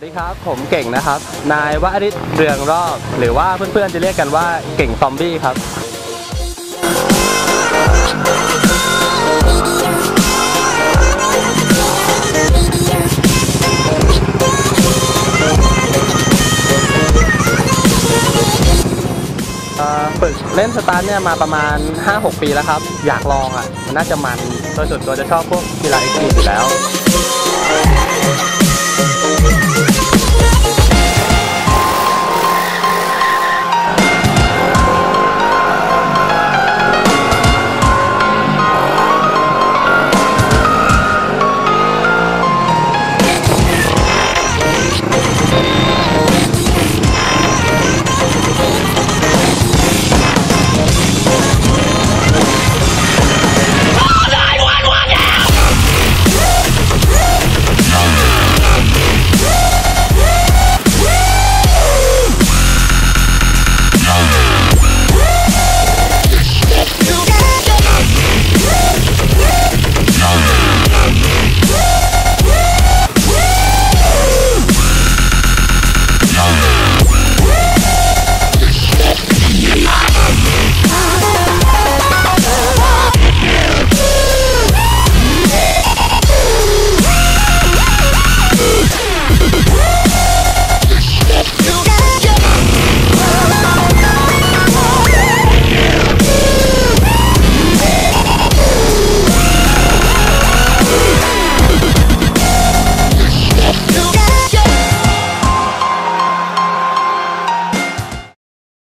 วัสดีครับ ผมเก่งนะครับ นายวริศเรืองรอบ หรือว่าเพื่อนๆจะเรียกกันว่าเก่งซอมบี้ครับเอ่อฝึกเล่นสตาร์ทเนี่ยมาประมาณ 5-6 ปีแล้วครับ อยากลองอะ มันน่าจะมันโดยส่วนตัวจะชอบพวกกีฬาเอ็กซ์ตรีมอยู่แล้ว